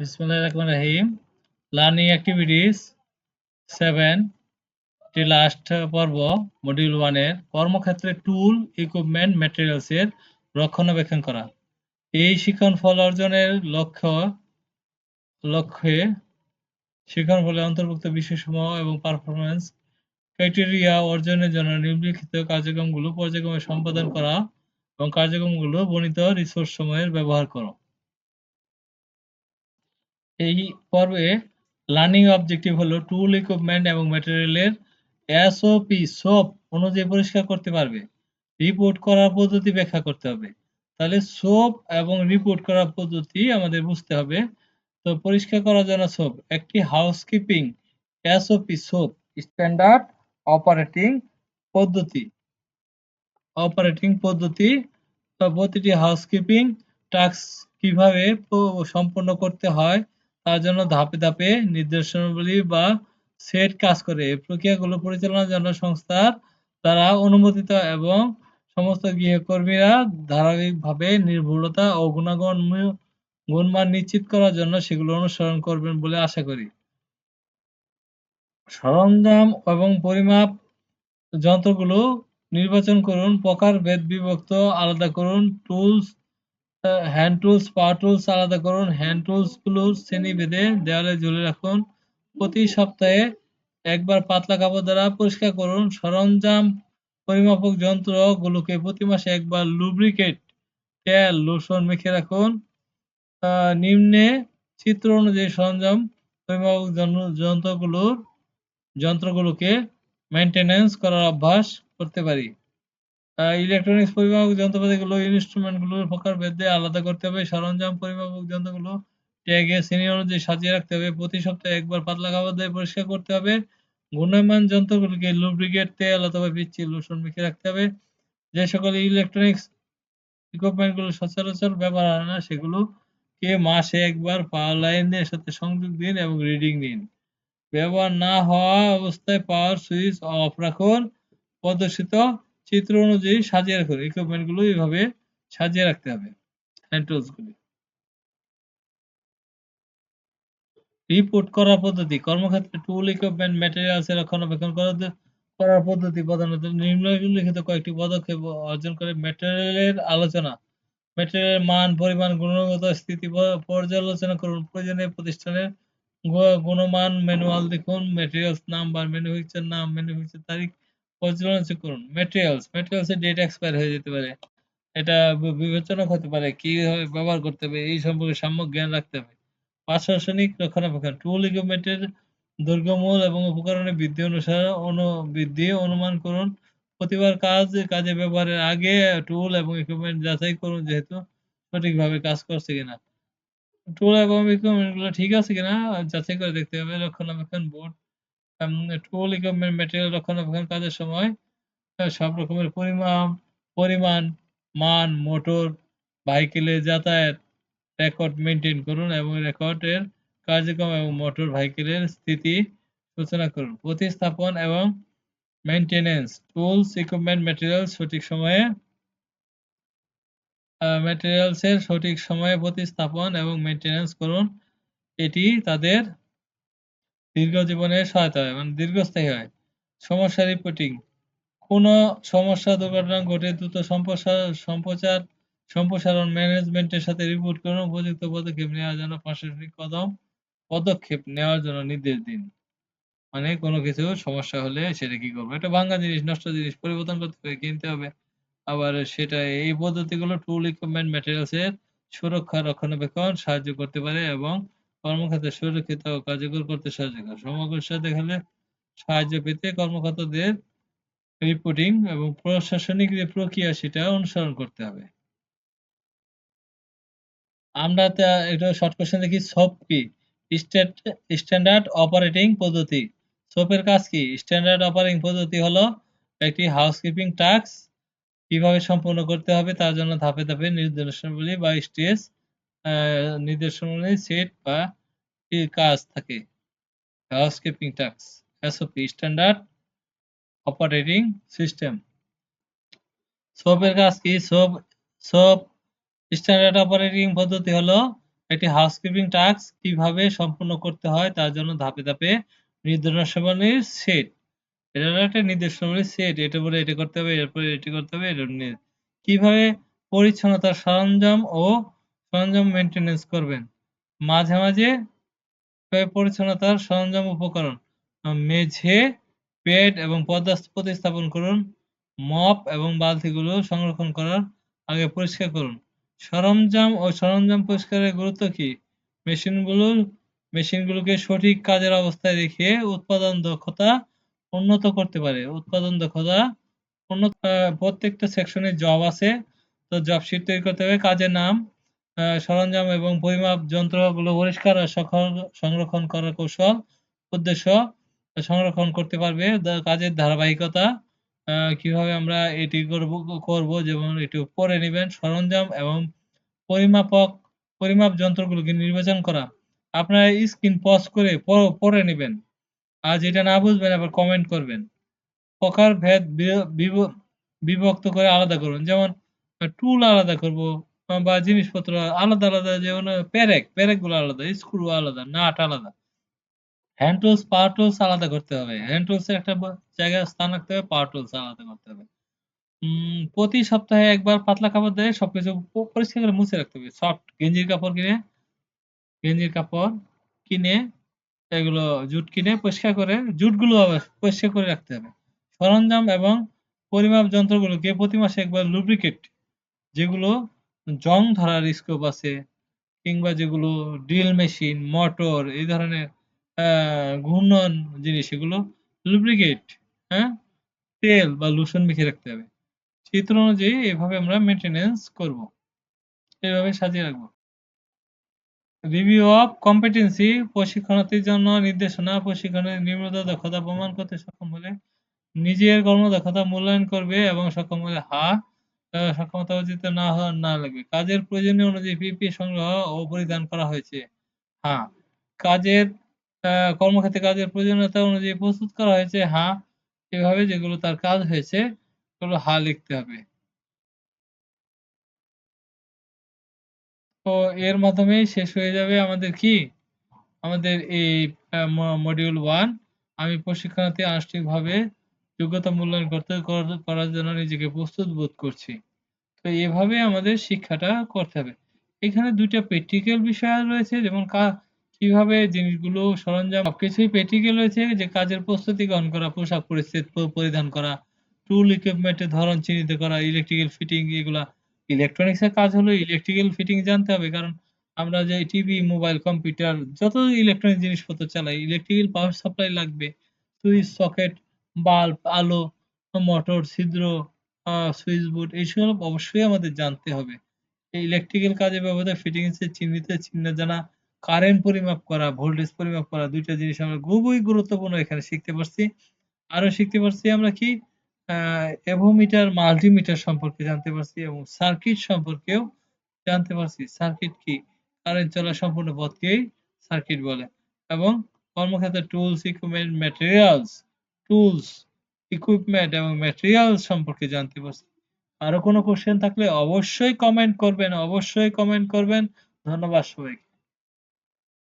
বিসমিল্লাহির রহমানির রহিম লার্নিং অ্যাক্টিভিটিস সেভেন টি লাস্ট পর্ব মডিউল ওয়ানের কর্মক্ষেত্রে টুল ইকুইপমেন্ট ম্যাটেরিয়ালস এর রক্ষণাবেক্ষণ করা। এই শিক্ষণ ফল অর্জনের লক্ষ্য, লক্ষ্যে শিক্ষণ ফলে অন্তর্ভুক্ত বিষয়সমূহ এবং পারফরম্যান্স ক্রাইটেরিয়া অর্জনের জন্য নিম্নলিখিত কার্যক্রমগুলো পর্যায়ক্রমে সম্পাদন করা এবং কার্যক্রমগুলো বর্ণিত রিসোর্স সময়ের ব্যবহার করো। এই পর্বে লার্নিং অবজেক্টিভ হলো টুল ইকুইপমেন্ট এবং ম্যাটেরিয়ালের এসওপি সোপ অনুযায়ী পরিষ্কার করতে পারবে। রিপোর্ট করার পদ্ধতি ব্যাখ্যা করতে হবে। তাহলে সোপ এবং রিপোর্ট করার পদ্ধতি আমাদের বুঝতে হবে। তো পরিষ্কার করার জন্য সোপ একটি housekeeping SOP SOP standard operating পদ্ধতি। অপারেটিং পদ্ধতি বা প্রতিটি হাউসকিপিং টাস্ক কীভাবে সম্পন্ন করতে হয় তার জন্য ধাপে ধাপে নির্দেশনাবলী বা সেট কাজ করে। এই প্রক্রিয়াগুলো পরিচালনার জন্য সংস্থার দ্বারা অনুমোদিত এবং সমস্ত গৃহকর্মীরা ধারাবাহিকভাবে নির্ভুলতা ও গুণাগুণ গুণমান নিশ্চিত করার জন্য সেগুলো অনুসরণ করবেন বলে আশা করি। সরঞ্জাম এবং পরিমাপ যন্ত্রগুলো নির্বাচন করুন প্রকারভেদ বিভক্ত আলাদা করুন, tools hand tools power tools আলাদা করুন। হ্যান্ড টুলসগুলো শ্রেণি বেঁধে দেওয়ালে ঝুলে রাখুন। প্রতি সপ্তাহে একবার পাতলা কাপড় দ্বারা পরিষ্কার করুন। সরঞ্জাম, পরিমাপক যন্ত্র গুলোকে প্রতি মাসে একবার লুব্রিকেট তেল লোশন মেখে রাখুন। নিম্নে চিত্র অনুযায়ী সরঞ্জাম, পরিমাপক যন্ত্রগুলোর, যন্ত্রগুলোকে মেনটেনেন্স করার অভ্যাস করতে পারি। ইলেকট্রনিক্স পরিমাপক যন্ত্রপাতিগুলো ইনস্ট্রুমেন্টগুলোর প্রকারভেদে আলাদা করতে হবে। সরঞ্জাম পরিমাপক যন্ত্রগুলো ট্যাগে শ্রেণি অনুযায়ী সাজিয়ে রাখতে হবে। প্রতি সপ্তাহে একবার পাতলা কাপড় দিয়ে পরিষ্কার করতে হবে। গুণমান যন্ত্রগুলোকে লুব্রিকেট তেল অথবা পিচ্ছিল লোশন মেখে রাখতে হবে। যে সকল ইলেকট্রনিক্স ইকুইপমেন্টগুলো সচরাচর ব্যবহার হয় না, সেগুলোকে মাসে একবার পাওয়ার লাইনের সাথে সংযোগ দিন এবং রিডিং নিন। ব্যবহার না হওয়া অবস্থায় পাওয়ার সুইচ অফ রাখুন। প্রদর্শিত চিত্র অনুযায়ী সাজিয়ে রাখুন। ইকুইপমেন্টগুলো এইভাবে সাজিয়ে রাখতে হবে। হ্যান্ড টুলস গুলি। রিপোর্ট করার পদ্ধতি। কর্মক্ষেত্রে টুল ইকুইপমেন্ট ম্যাটেরিয়ালস এর রক্ষণাবেক্ষণ করার পদ্ধতি প্রধানত নিম্নলিখিত কয়েকটি পদক্ষেপ অর্জন করে ম্যাটেরিয়ালের আলোচনা। ম্যাটেরিয়ালের মান, পরিমাণ, গুণগত স্থিতি পর্যালোচনা করুন। প্রয়োজনীয় প্রতিষ্ঠানের গুণমান ম্যানুয়াল দেখুন। ম্যাটেরিয়ালস নাম বা ম্যানুফ্যাকচার নাম ম্যানুফ্যাকচার তারিখ পর্যালোচনা করুন। ম্যাটেরিয়ালস ম্যাটেরিয়ালস এর ডেট এক্সপায়ার হয়ে যেতে পারে। এটা বিবেচনা হতে পারে কীভাবে ব্যবহার করতে হবে, এই সম্পর্কে সাম্যক জ্ঞান রাখতে হবে। প্রশাসনিক রক্ষণাবেক্ষণ টুল ইকুইপমেন্টের দৈর্ঘ্যমূল এবং উপকরণের বৃদ্ধি অনুসারে অনু, বৃদ্ধি অনুমান করুন। প্রতিবার কাজ কাজে ব্যবহারের আগে টুল এবং ইকুইপমেন্ট যাচাই করুন যেহেতু সঠিকভাবে কাজ করছে কিনা। টুল এবং ইকুইপমেন্টগুলো ঠিক আছে কিনা, যাচাই করে দেখতে হবে। রক্ষণাবেক্ষণ বোর্ড টুল ইকুইপমেন্ট ম্যাটেরিয়াল রক্ষণাবেক্ষণ কাজের সময় সব রকমের পরিমাণ পরিমাণ, মান, মোটর ভাইকেলের যাতায়াত রেকর্ড মেনটেন করুন এবং রেকর্ডের কার্যক্রম এবং মোটর ভাইকেলের স্থিতি সূচনা করুন। প্রতিস্থাপন এবং মেনটেনেন্স টুলস ইকুইপমেন্ট ম্যাটেরিয়াল সঠিক সময়ে ম্যাটেরিয়ালসের সঠিক সময়ে প্রতিস্থাপন এবং মেনটেনেন্স করুন। এটি তাদের দীর্ঘ জীবনে সহায়তা হয় মানে দীর্ঘস্থায়ী হয়। সমস্যা রিপোর্টিং কোনো সমস্যা, দুর্ঘটনা ঘটে দ্রুত সম্প্রচার, সম্প্রসারণ ম্যানেজমেন্টের সাথে রিপোর্ট করুন উপযুক্ত পদক্ষেপ নেওয়ার জন্য প্রশাসনিক কদম, পদক্ষেপ নেওয়ার জন্য নির্দেশ দিন। মানে কোনো কিছু সমস্যা হলে সেটা কি করব? এটা ভাঙ্গা জিনিস, নষ্ট জিনিস, পরিবর্তন করতে হবে, কিনতে হবে। আবার সেটা, এই পদ্ধতিগুলো টুল ইকুইপমেন্ট ম্যাটেরিয়ালসের সুরক্ষা, রক্ষণাবেক্ষণ সাহায্য করতে পারে এবং কর্মক্ষেত্রে সুরক্ষিত ও কার্যকর করতে সাহায্য করে। সমস্যা দেখালে সাহায্য পেতে কর্মকর্তাদের রিপোর্টিং এবং প্রশাসনিক যে প্রক্রিয়া, সেটা অনুসরণ করতে হবে। আমরা এটা শর্ট কোশ্চেন দেখি। সপ কি? স্ট্যান্ডার্ড অপারেটিং পদ্ধতি। সোপের কাজ কি? স্ট্যান্ডার্ড অপারেটিং পদ্ধতি হলো একটি হাউসকিপিং টাস্ক কীভাবে সম্পন্ন করতে হবে, তার জন্য ধাপে ধাপে নির্দেশনাবলী বা স্টেজ নির্দেশনাবলী সেট বা কাজ থাকে। Housekeeping task SOP standard operating system সোপের কাজ কি? সোপ সোপ স্ট্যান্ডার্ড অপারেটিং পদ্ধতি হলো একটি হাউসকিপিং টাস্ক কীভাবে সম্পূর্ণ করতে হয় তার জন্য ধাপে ধাপে নির্দেশনাবলীর সেট। এটা একটা নির্দেশনাবলীর সেট। এটা বলে এটা করতে হবে, এরপরে এটি করতে হবে, এটা নিয়ে। কীভাবে পরিচ্ছন্নতার সরঞ্জাম ও সরঞ্জাম মেনটেনেন্স করবেন। মাঝে মাঝে পরিচ্ছন্নতার সরঞ্জাম উপকরণ মেঝে বেড এবং পর্দা প্রতিস্থাপন করুন, মপ এবং বালতিগুলো সংরক্ষণ করার আগে পরিষ্কার করুন। সরঞ্জাম ও সরঞ্জাম পরিষ্কারের গুরুত্ব কি? মেশিনগুলো, মেশিনগুলোকে সঠিক কাজের অবস্থায় রেখে উৎপাদন দক্ষতা উন্নত করতে পারে। উৎপাদন দক্ষতা উন্নত প্রত্যেকটা সেকশনে জব আছে, তো জব শিট তৈরি করতে হবে, কাজের নাম সরঞ্জাম এবং পরিমাপ যন্ত্রগুলো পরিষ্কার আর সংরক্ষণ করার কৌশল, উদ্দেশ্য সংরক্ষণ করতে পারবে। কাজের ধারাবাহিকতা কীভাবে আমরা এটি করব করব যেমন একটু পরে নেবেন। সরঞ্জাম এবং পরিমাপক, পরিমাপ যন্ত্রগুলোকে নির্বাচন করা। আপনারা স্ক্রিন পজ করে প- পড়ে নেবেন। আর যেটা না বুঝবেন, আবার কমেন্ট করবেন। প্রকার ভেদ বিভ- বিভক্ত করে আলাদা করুন। যেমন টুল আলাদা করব বা জিনিসপত্র আলাদা আলাদা, যেমন প্যারেক প্যারেকগুলো আলাদা, স্ক্রু আলাদা, নাট আলাদা। হ্যান্ড টুলস পাওয়ার আলাদা করতে হবে। হ্যান্ড টুলস এর একটা জায়গায় স্থান রাখতে হবে পাওয়ার আলাদা করতে হবে। প্রতি সপ্তাহে একবার পাতলা কাপড় দিয়ে সবকিছু পরিষ্কার করে মুছে রাখতে হবে। সফট গেঞ্জির কাপড় কিনে, গেঞ্জির কাপড় কিনে, এগুলো জুট কিনে পরিষ্কার করে, জুটগুলো পরিষ্কার করে রাখতে হবে। সরঞ্জাম এবং পরিমাপ যন্ত্রগুলোকে প্রতি মাসে একবার লুব্রিকেট যেগুলো জং ধরার স্কোপ আছে, কিংবা যেগুলো ড্রিল মেশিন মোটর এই ধরনের ঘূর্ণন জিনিস, এগুলো লুব্রিকেট হ্যাঁ? তেল বা লোশন মেখে রাখতে হবে। চিত্র অনুযায়ী এভাবে আমরা মেনটেনেন্স করব। এইভাবে সাজিয়ে রাখব। রিভিউ অফ কম্পিটেন্সি প্রশিক্ষণার্থীর জন্য নির্দেশনা, প্রশিক্ষণের নিম্নতা, দক্ষতা প্রমাণ করতে সক্ষম হলে নিজের কর্মদক্ষতা মূল্যায়ন করবে এবং সক্ষম হলে হা সক্ষমতা অর্জিত না না লাগবে। কাজের প্রয়োজনীয় অনুযায়ী পিপি সংগ্রহ ও পরিধান করা হয়েছে। হ্যাঁ কাজের কর্মক্ষেত্রে কাজের প্রয়োজনীয়তা অনুযায়ী প্রস্তুত করা হয়েছে। হ্যাঁ এভাবে যেগুলো তার কাজ হয়েছে, সেগুলো হা লিখতে হবে। তো এর মাধ্যমে শেষ হয়ে যাবে আমাদের কি? আমাদের এই মডিউল ওয়ান আমি প্রশিক্ষণার্থী আনুষ্ঠানিকভাবে যোগ্যতা মূল্যায়ন করতে করার জন্য নিজেকে প্রস্তুত বোধ করছি। তো এভাবে আমাদের শিক্ষাটা করতে হবে। এখানে দুইটা প্র্যাকটিক্যাল বিষয় রয়েছে, যেমন কীভাবে জিনিসগুলো সরঞ্জাম সবকিছুই প্র্যাকটিক্যাল রয়েছে, যে কাজের প্রস্তুতি গ্রহণ করা, পোশাক পরিচ্ছদ পরিধান করা টুল ইকুইপমেন্টের ধরন চিহ্নিত করা ইলেকট্রিক্যাল ফিটিং এগুলা। ইলেকট্রনিক্স এর কাজ হলো ইলেকট্রিক্যাল ফিটিং জানতে হবে, কারণ আমরা যে টিভি মোবাইল কম্পিউটার যত ইলেকট্রনিক জিনিসপত্র চালাই ইলেকট্রিক্যাল পাওয়ার সাপ্লাই লাগবে সুইচ সকেট বাল্ব, আলো, মোটর, ছিদ্র সুইচ বোর্ড এইসব অবশ্যই আমাদের জানতে হবে। ইলেকট্রিক্যাল কাজে ব্যবহৃত ফিটিংস এর চিহ্নিত চিহ্ন জানা কারেন্ট পরিমাপ করা ভোল্টেজ পরিমাপ করা, দুইটা জিনিস আমরা খুবই গুরুত্বপূর্ণ এখানে শিখতে পারছি। আরও শিখতে পারছি আমরা কি? এভোমিটার, মাল্টিমিটার সম্পর্কে জানতে পারছি এবং সার্কিট সম্পর্কেও জানতে পারছি। সার্কিট কি? কারেন্ট চলা সম্পূর্ণ পথকেই সার্কিট বলে এবং কর্মক্ষেত্রে tools equipment materials tools equipment এবং ম্যাটেরিয়াল সম্পর্কে জানতে পারছি। আরও কোনো কোশ্চেন থাকলে অবশ্যই কমেন্ট করবেন, অবশ্যই কমেন্ট করবেন। ধন্যবাদ সবাইকে।